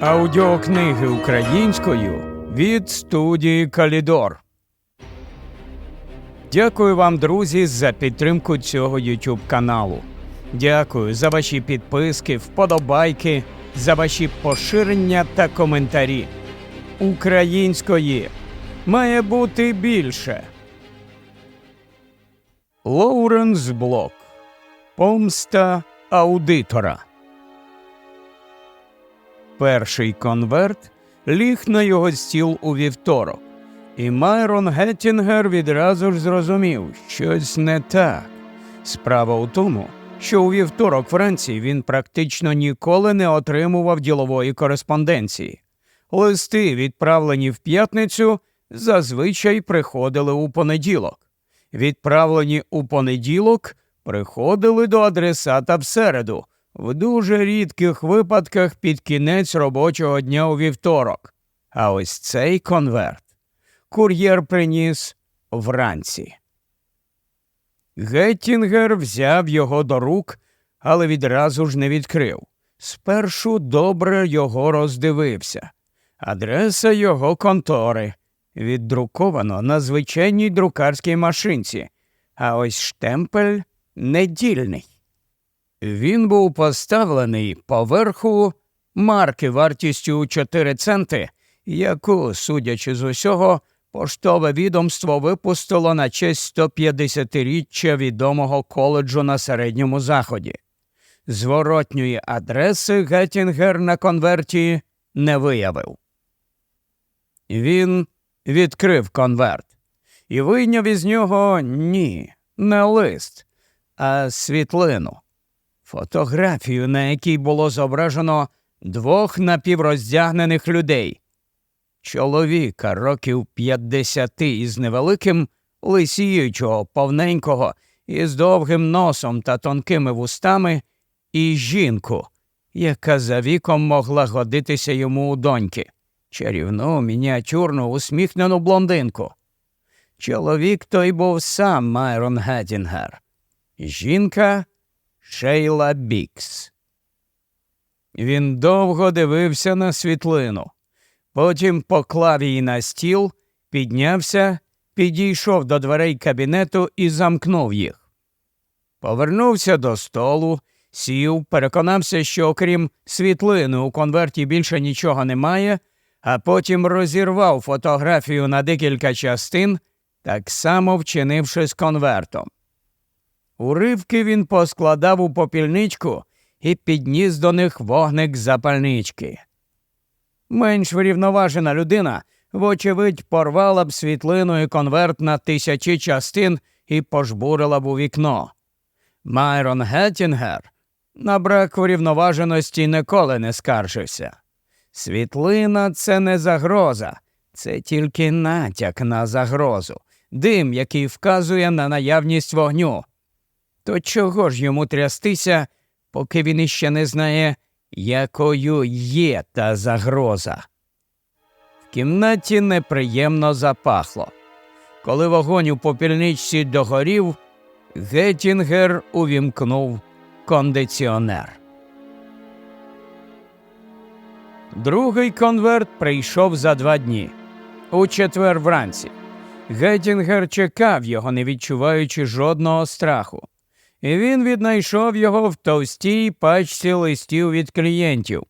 Аудіокниги українською від студії Калідор. Дякую вам, друзі, за підтримку цього YouTube каналу. Дякую за ваші підписки, вподобайки, за ваші поширення та коментарі. Української має бути більше. Лоуренс Блок. Помста аудитора. Перший конверт ліг на його стіл у вівторок, і Майрон Геттінгер відразу ж зрозумів, щось не так. Справа у тому, що у вівторок вранці він практично ніколи не отримував ділової кореспонденції. Листи, відправлені в п'ятницю, зазвичай приходили у понеділок. Відправлені у понеділок приходили до адресата в середу, в дуже рідких випадках під кінець робочого дня у вівторок. А ось цей конверт кур'єр приніс вранці. Геттінгер взяв його до рук, але відразу ж не відкрив. Спершу добре його роздивився. Адреса його контори. Віддруковано на звичайній друкарській машинці, а ось штемпель недільний. Він був поставлений поверху марки вартістю 4 центи, яку, судячи з усього, поштове відомство випустило на честь 150-річчя відомого коледжу на середньому заході. Зворотньої адреси Геттінгер на конверті не виявив. Він відкрив конверт і вийняв із нього ні, не лист, а світлину. Фотографію, на якій було зображено двох напівроздягнених людей. Чоловіка років п'ятдесяти із невеликим, лисіючого, повненького, із довгим носом та тонкими вустами, і жінку, яка за віком могла годитися йому у доньки, чарівну, мініатюрну, усміхнену блондинку. Чоловік той був сам Майрон Геттінгер. Жінка Шейла Бікс. Він довго дивився на світлину, потім поклав її на стіл, піднявся, підійшов до дверей кабінету і замкнув їх. Повернувся до столу, сів, переконався, що окрім світлини у конверті більше нічого немає, а потім розірвав фотографію на декілька частин, так само вчинивши з конвертом. Уривки він поскладав у попільничку і підніс до них вогник запальнички. Менш врівноважена людина, вочевидь, порвала б світлину і конверт на тисячі частин і пожбурила б у вікно. Майрон Геттінгер на брак врівноваженості ніколи не скаржився. Світлина це не загроза, це тільки натяк на загрозу, дим, який вказує на наявність вогню. То чого ж йому трястися, поки він іще не знає, якою є та загроза? В кімнаті неприємно запахло. Коли вогонь у попільничці догорів, Геттінгер увімкнув кондиціонер. Другий конверт прийшов за два дні. У четвер вранці. Геттінгер чекав його, не відчуваючи жодного страху і він віднайшов його в товстій пачці листів від клієнтів.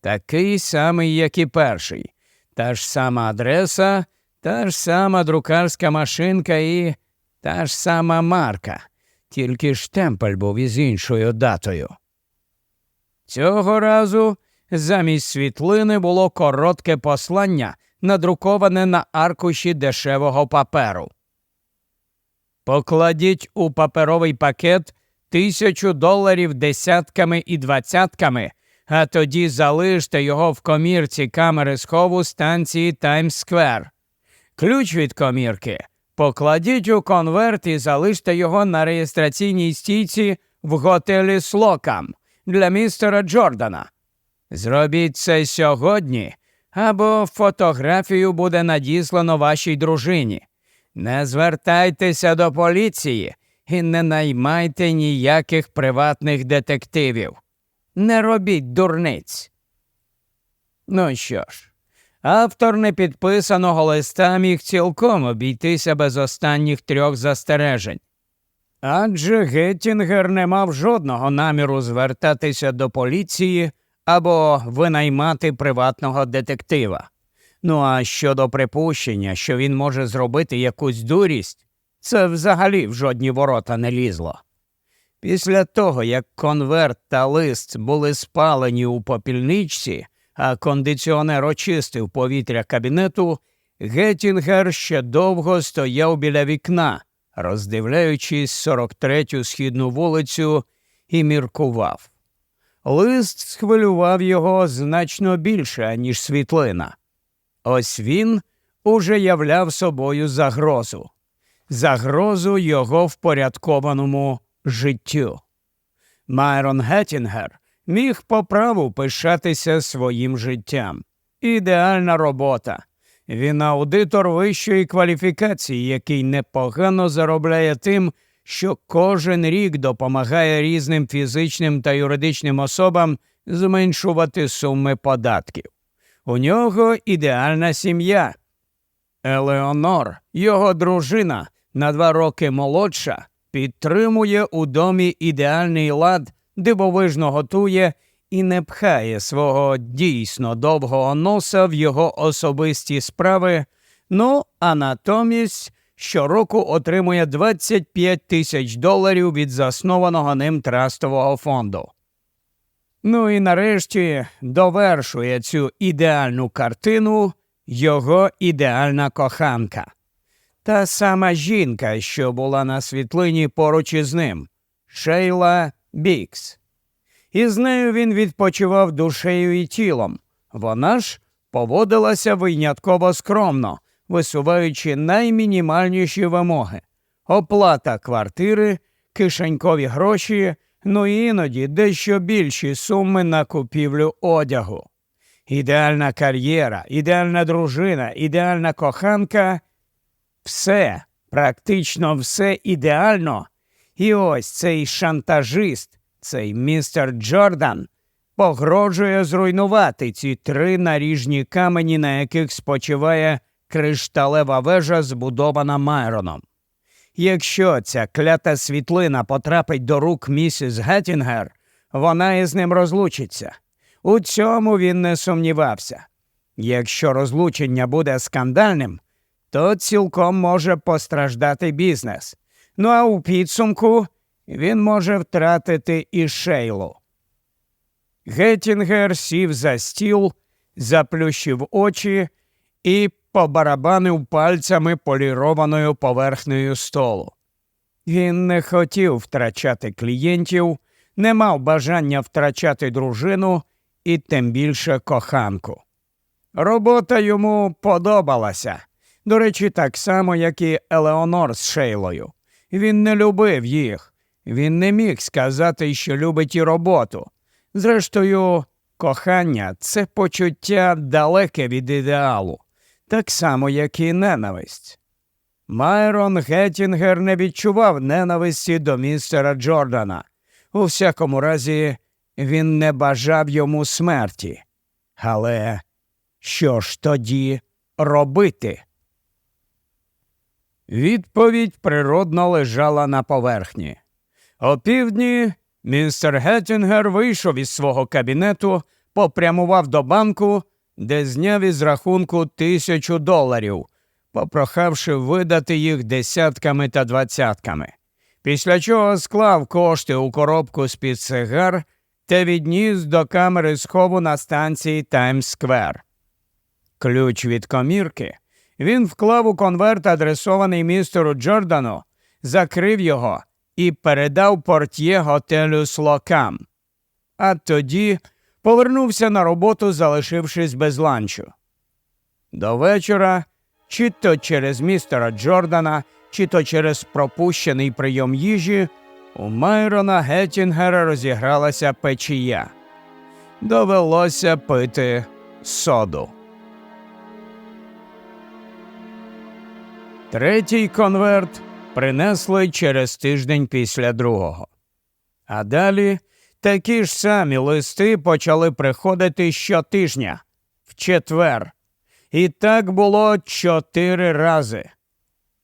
Такий самий, як і перший, та ж сама адреса, та ж сама друкарська машинка і та ж сама марка, тільки штемпель був із іншою датою. Цього разу замість світлини було коротке послання, надруковане на аркуші дешевого паперу. Покладіть у паперовий пакет тисячу доларів десятками і двадцятками, а тоді залиште його в комірці камери схову станції Таймс Сквер. Ключ від комірки покладіть у конверт і залиште його на реєстраційній стійці в готелі Слокам для містера Джордана. Зробіть це сьогодні, або фотографію буде надіслано вашій дружині. Не звертайтеся до поліції і не наймайте ніяких приватних детективів. Не робіть дурниць. Ну що ж, автор непідписаного листа міг цілком обійтися без останніх трьох застережень. Адже Геттінгер не мав жодного наміру звертатися до поліції або винаймати приватного детектива. Ну а щодо припущення, що він може зробити якусь дурість, це взагалі в жодні ворота не лізло. Після того, як конверт та лист були спалені у попільничці, а кондиціонер очистив повітря кабінету, Геттінгер ще довго стояв біля вікна, роздивляючись 43-ю східну вулицю, і міркував. Лист схвилював його значно більше, ніж світлина. Ось він уже являв собою загрозу, загрозу його впорядкованому життю. Майрон Геттінгер міг по праву пишатися своїм життям. Ідеальна робота. Він аудитор вищої кваліфікації, який непогано заробляє тим, що кожен рік допомагає різним фізичним та юридичним особам зменшувати суми податків. У нього ідеальна сім'я. Елеонор, його дружина, на два роки молодша, підтримує у домі ідеальний лад, дивовижно готує і не пхає свого дійсно довгого носа в його особисті справи. Ну, а натомість щороку отримує 25 тисяч доларів від заснованого ним трастового фонду. Ну і нарешті довершує цю ідеальну картину його ідеальна коханка. Та сама жінка, що була на світлині поруч із ним Шейла Бікс. І з нею він відпочивав душею і тілом. Вона ж поводилася винятково скромно, висуваючи наймінімальніші вимоги оплата квартири, кишенькові гроші, ну іноді дещо більші суми на купівлю одягу. Ідеальна кар'єра, ідеальна дружина, ідеальна коханка все, практично все ідеально. І ось цей шантажист, цей містер Джордан, погрожує зруйнувати ці три наріжні камені, на яких спочиває кришталева вежа, збудована Майроном. Якщо ця клята світлина потрапить до рук місіс Геттінгер, вона із ним розлучиться. У цьому він не сумнівався. Якщо розлучення буде скандальним, то цілком може постраждати бізнес. Ну а у підсумку він може втратити і шейлу. Геттінгер сів за стіл, заплющив очі і побарабанив пальцями полірованою поверхнею столу. Він не хотів втрачати клієнтів, не мав бажання втрачати дружину і тим більше коханку. Робота йому подобалася. До речі, так само, як і Елеонор з Шейлою. Він не любив їх. Він не міг сказати, що любить і роботу. Зрештою, кохання це почуття далеке від ідеалу, так само, як і ненависть. Майрон Геттінгер не відчував ненависті до містера Джордана. У всякому разі, він не бажав йому смерті. Але що ж тоді робити? Відповідь природно лежала на поверхні. О півдні містер Геттінгер вийшов із свого кабінету, попрямував до банку, де зняв із рахунку тисячу доларів, попрохавши видати їх десятками та двадцятками. Після чого склав кошти у коробку з під сигар та відніс до камери схову на станції Таймс Сквер. Ключ від комірки він вклав у конверт, адресований містеру Джордану, закрив його і передав портьє готелю Слокам. А тоді повернувся на роботу, залишившись без ланчу. До вечора, чи то через містера Джордана, чи то через пропущений прийом їжі, у Майрона Геттінгера розігралася печія. Довелося пити соду. Третій конверт принесли через тиждень після другого. А далі Такі ж самі листи почали приходити щотижня в четвер. І так було чотири рази.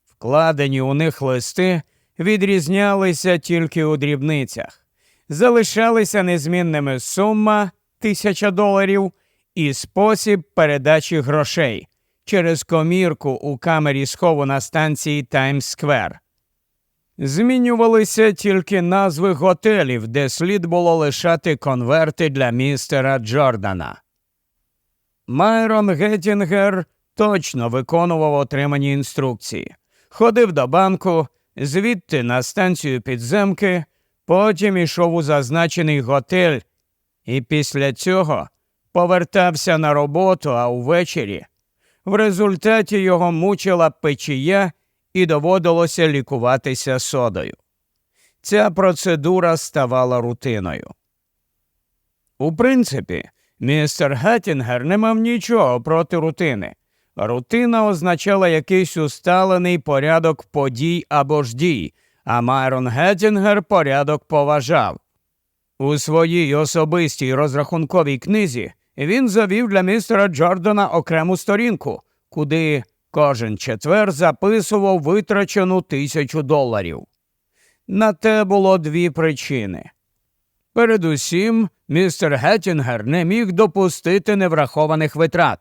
Вкладені у них листи відрізнялися тільки у дрібницях, залишалися незмінними сума тисяча доларів і спосіб передачі грошей через комірку у камері схову на станції Таймс Сквер. Змінювалися тільки назви готелів, де слід було лишати конверти для містера Джордана. Майрон Геттінгер точно виконував отримані інструкції. Ходив до банку, звідти на станцію підземки, потім ішов у зазначений готель і після цього повертався на роботу, а увечері в результаті його мучила печія і доводилося лікуватися содою. Ця процедура ставала рутиною. У принципі, містер Геттінгер не мав нічого проти рутини. Рутина означала якийсь усталений порядок подій або ж дій, а Майрон Геттінгер порядок поважав. У своїй особистій розрахунковій книзі він завів для містера Джордана окрему сторінку, куди кожен четвер записував витрачену тисячу доларів. На те було дві причини. Передусім, містер Геттінгер не міг допустити неврахованих витрат.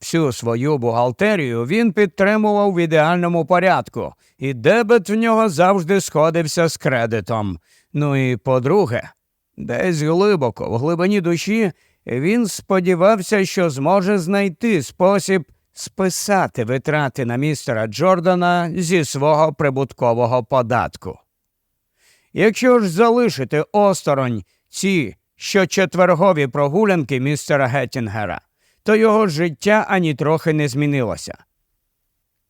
Всю свою бухгалтерію він підтримував в ідеальному порядку, і дебет в нього завжди сходився з кредитом. Ну і по-друге, десь глибоко, в глибині душі, він сподівався, що зможе знайти спосіб списати витрати на містера Джордана зі свого прибуткового податку. Якщо ж залишити осторонь ці щочетвергові прогулянки містера Геттінгера, то його життя ані трохи не змінилося.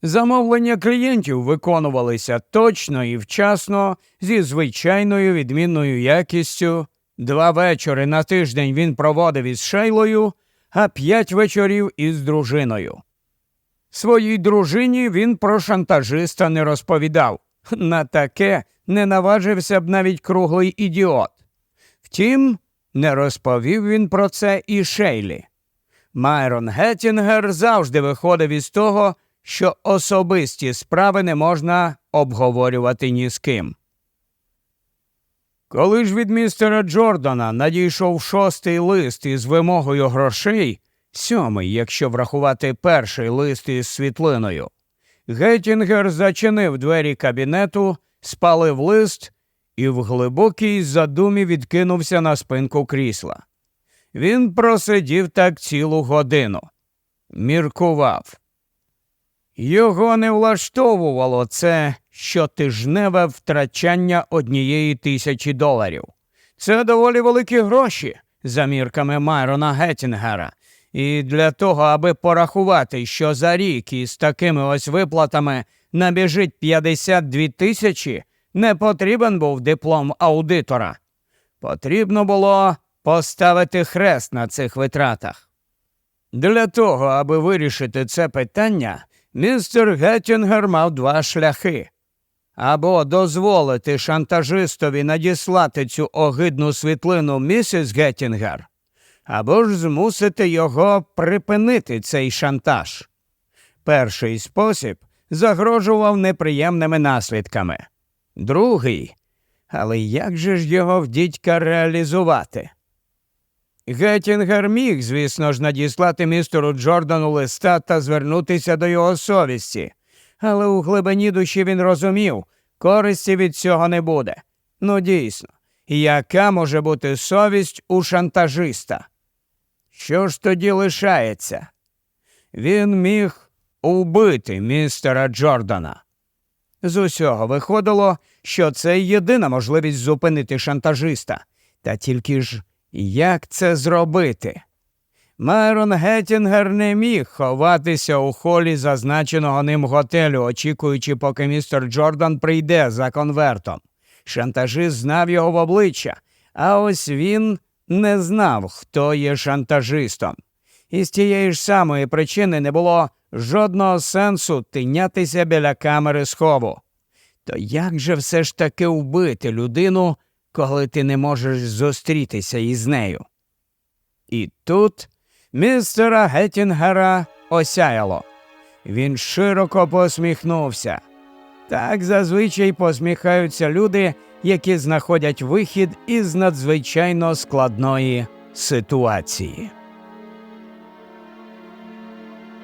Замовлення клієнтів виконувалися точно і вчасно, зі звичайною відмінною якістю. Два вечори на тиждень він проводив із Шейлою, а п'ять вечорів із дружиною. Своїй дружині він про шантажиста не розповідав. На таке не наважився б навіть круглий ідіот. Втім, не розповів він про це і Шейлі. Майрон Геттінгер завжди виходив із того, що особисті справи не можна обговорювати ні з ким. Коли ж від містера Джордана надійшов шостий лист із вимогою грошей, сьомий, якщо врахувати перший лист із світлиною, Геттінгер зачинив двері кабінету, спалив лист і в глибокій задумі відкинувся на спинку крісла. Він просидів так цілу годину, міркував. Його не влаштовувало це щотижневе втрачання однієї тисячі доларів. Це доволі великі гроші, за мірками Майрона Геттінгера. І для того, аби порахувати, що за рік із такими ось виплатами набіжить 52 тисячі, не потрібен був диплом аудитора. Потрібно було поставити хрест на цих витратах. Для того, аби вирішити це питання, містер Геттінгер мав два шляхи або дозволити шантажистові надіслати цю огидну світлину місіс Геттінгер, або ж змусити його припинити цей шантаж. Перший спосіб загрожував неприємними наслідками, другий, але як же ж його в дідька реалізувати? Геттінгер міг, звісно ж, надіслати містеру Джордану листа та звернутися до його совісті, але у глибині душі він розумів, користі від цього не буде. Ну, дійсно, яка може бути совість у шантажиста? Що ж тоді лишається? Він міг убити містера Джордана. З усього виходило, що це єдина можливість зупинити шантажиста, та тільки ж як це зробити? Майрон Геттінгер не міг ховатися у холі зазначеного ним готелю, очікуючи, поки містер Джордан прийде за конвертом. Шантажист знав його в обличчя, а ось він не знав, хто є шантажистом. І з тієї ж самої причини не було жодного сенсу тинятися біля камери схову. То як же все ж таки вбити людину, коли ти не можеш зустрітися із нею. І тут містера Геттінгера осяяло. Він широко посміхнувся. Так зазвичай посміхаються люди, які знаходять вихід із надзвичайно складної ситуації.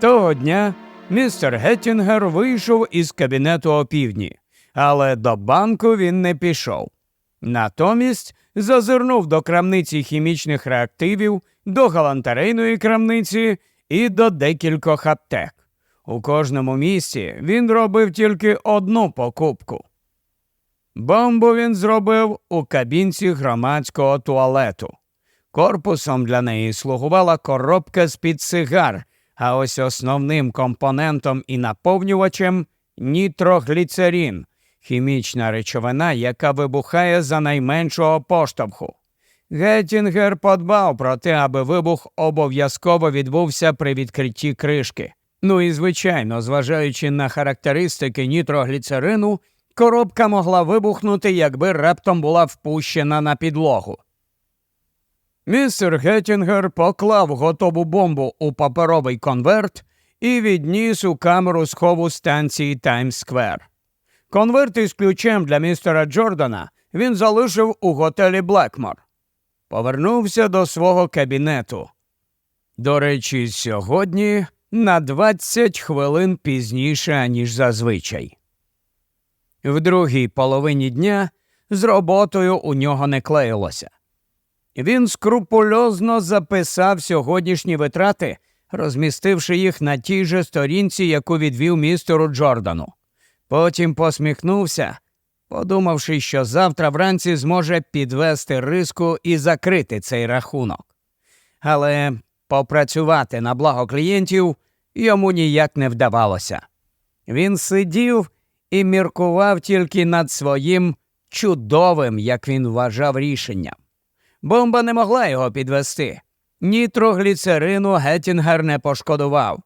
Того дня містер Геттінгер вийшов із кабінету опівдні, але до банку він не пішов. Натомість зазирнув до крамниці хімічних реактивів, до галантерейної крамниці і до декількох аптек. У кожному місці він робив тільки одну покупку. Бомбу він зробив у кабінці громадського туалету. Корпусом для неї слугувала коробка з-під сигар, а ось основним компонентом і наповнювачем нітрогліцерин, хімічна речовина, яка вибухає за найменшого поштовху. Геттінгер подбав про те, аби вибух обов'язково відбувся при відкритті кришки. Ну і звичайно, зважаючи на характеристики нітрогліцерину, коробка могла вибухнути, якби раптом була впущена на підлогу. Містер Геттінгер поклав готову бомбу у паперовий конверт і відніс у камеру схову станції Таймс Сквер. Конверт із ключем для містера Джордана він залишив у готелі Блекмор. Повернувся до свого кабінету. До речі, сьогодні на 20 хвилин пізніше, ніж зазвичай. В другій половині дня з роботою у нього не клеїлося. Він скрупульозно записав сьогоднішні витрати, розмістивши їх на тій же сторінці, яку відвів містеру Джордану. Потім посміхнувся, подумавши, що завтра вранці зможе підвести риску і закрити цей рахунок. Але попрацювати на благо клієнтів йому ніяк не вдавалося. Він сидів і міркував тільки над своїм чудовим, як він вважав, рішенням. Бомба не могла його підвести. Нітрогліцерину Геттінгер не пошкодував.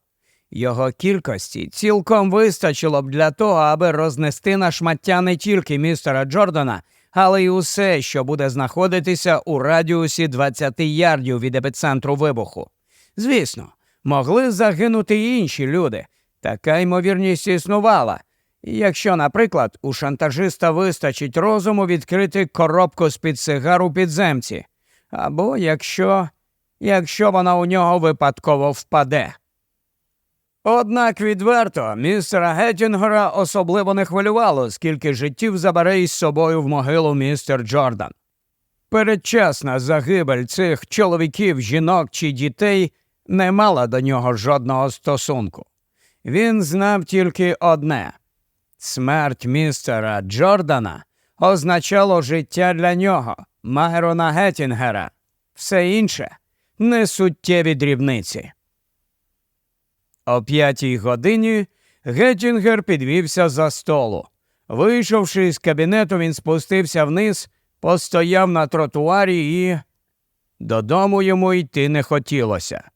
Його кількості цілком вистачило б для того, аби рознести на шмаття не тільки містера Джордана, але й усе, що буде знаходитися у радіусі 20 ярдів від епіцентру вибуху. Звісно, могли загинути й інші люди. Така ймовірність існувала. Якщо, наприклад, у шантажиста вистачить розуму відкрити коробку з-під сигар у підземці, або якщо, якщо вона у нього випадково впаде. Однак відверто містера Геттінгера особливо не хвилювало, скільки життів забере із собою в могилу містер Джордан. Передчасна загибель цих чоловіків, жінок чи дітей не мала до нього жодного стосунку. Він знав тільки одне смерть містера Джордана означало життя для нього, Майрона Геттінгера. Все інше несуттєві дрібниці. О п'ятій годині Геттінгер підвівся за столу. Вийшовши з кабінету, він спустився вниз, постояв на тротуарі і додому йому йти не хотілося.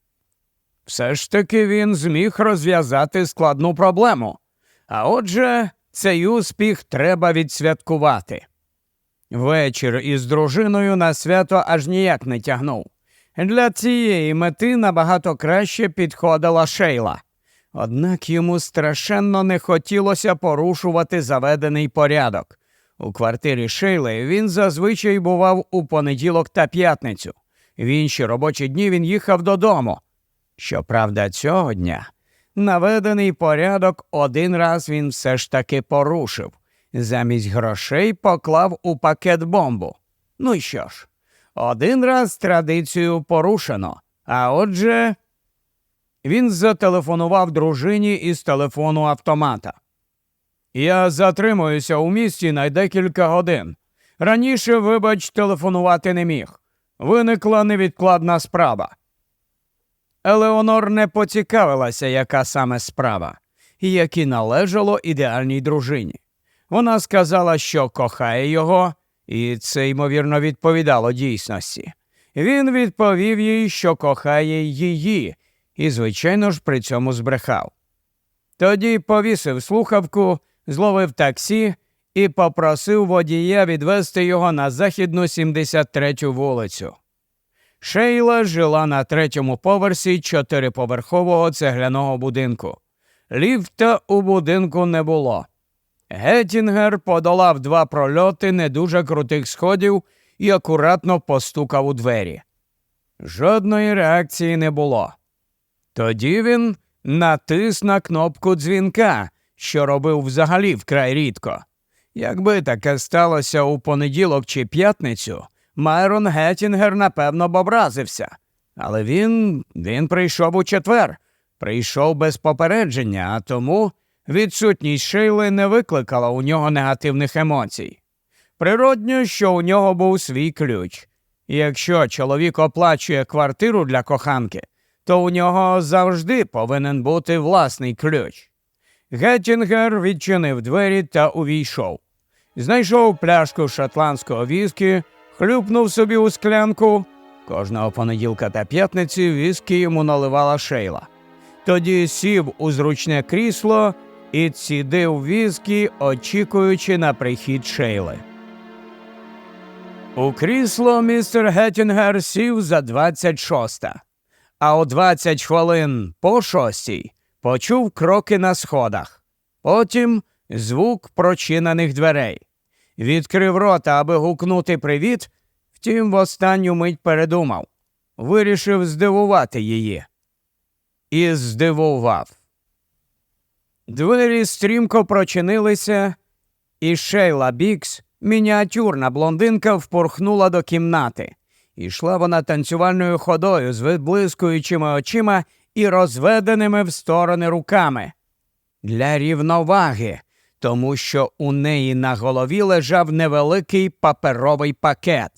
Все ж таки він зміг розв'язати складну проблему. А отже, цей успіх треба відсвяткувати. Вечір із дружиною на свято аж ніяк не тягнув. Для цієї мети набагато краще підходила шейла. Однак йому страшенно не хотілося порушувати заведений порядок. У квартирі Шейли він зазвичай бував у понеділок та п'ятницю. В інші робочі дні він їхав додому. Щоправда, цього дня наведений порядок один раз він все ж таки порушив. Замість грошей поклав у пакет бомбу. Ну і що ж, один раз традицію порушено, а отже. Він зателефонував дружині із телефону автомата. Я затримуюся у місті на декілька годин. Раніше, вибач, телефонувати не міг. Виникла невідкладна справа. Елеонор не поцікавилася, яка саме справа, і які належало ідеальній дружині. Вона сказала, що кохає його, і це, ймовірно, відповідало дійсності. Він відповів їй, що кохає її, і, звичайно ж, при цьому збрехав. Тоді повісив слухавку, зловив таксі і попросив водія відвести його на західну 73-ю вулицю. Шейла жила на третьому поверсі чотириповерхового цегляного будинку. Ліфта у будинку не було. Геттінгер подолав два прольоти не дуже крутих сходів і акуратно постукав у двері. Жодної реакції не було. Тоді він натис на кнопку дзвінка, що робив взагалі вкрай рідко. Якби таке сталося у понеділок чи п'ятницю, Майрон Геттінгер напевно б образився. Але він, він прийшов у четвер, прийшов без попередження, а тому відсутність Шейли не викликала у нього негативних емоцій. Природньо, що у нього був свій ключ. Якщо чоловік оплачує квартиру для коханки, то у нього завжди повинен бути власний ключ. Геттінгер відчинив двері та увійшов. Знайшов пляшку шотландського віскі, хлюпнув собі у склянку. Кожного понеділка та п'ятниці віскі йому наливала шейла. Тоді сів у зручне крісло і цідив віскі, очікуючи на прихід шейли. У крісло містер Геттінгер сів за 26, а о 20 хвилин по шостій почув кроки на сходах. Потім звук прочинених дверей. Відкрив рота, аби гукнути привіт, втім, в останню мить передумав. Вирішив здивувати її. І здивував. Двері стрімко прочинилися, і Шейла Бікс, мініатюрна блондинка, впорхнула до кімнати. Ішла вона танцювальною ходою з виблискуючими очима і розведеними в сторони руками. Для рівноваги, тому що у неї на голові лежав невеликий паперовий пакет.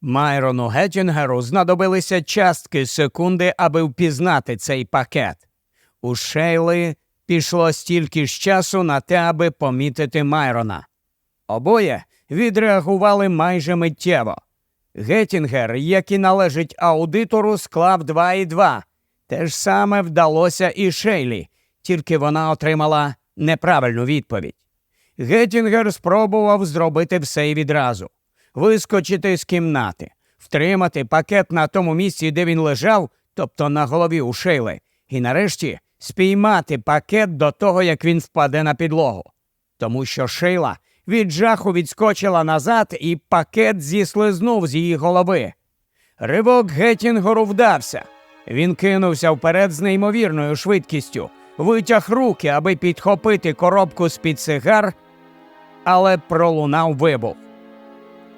Майрону Геттінгеру знадобилися частки секунди, аби впізнати цей пакет. У Шейли пішло стільки ж часу на те, аби помітити Майрона. Обоє відреагували майже миттєво. Геттінгер, як і належить аудитору, склав 2 і 2. Те ж саме вдалося і Шейлі, тільки вона отримала неправильну відповідь. Геттінгер спробував зробити все і відразу вискочити з кімнати, втримати пакет на тому місці, де він лежав, тобто на голові у Шейли, і нарешті спіймати пакет до того, як він впаде на підлогу. Тому що Шейла від жаху відскочила назад, і пакет зіслизнув з її голови. Ривок Геттінгеру вдався. Він кинувся вперед з неймовірною швидкістю, витяг руки, аби підхопити коробку з під сигар, але пролунав вибух.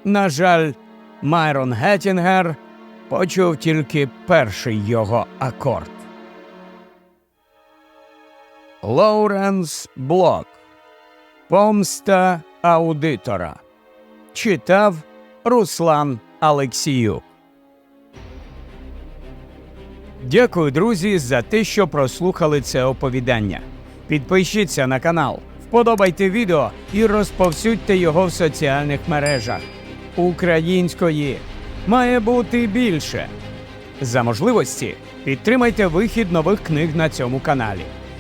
На жаль, Майрон Геттінгер почув тільки перший його акорд. Лоуренс Блок. Помста аудитора. Читав Руслан Алексіюк. Дякую, друзі, за те, що прослухали це оповідання. Підпишіться на канал, вподобайте відео і розповсюдьте його в соціальних мережах. Української має бути більше. За можливості підтримайте вихід нових книг на цьому каналі.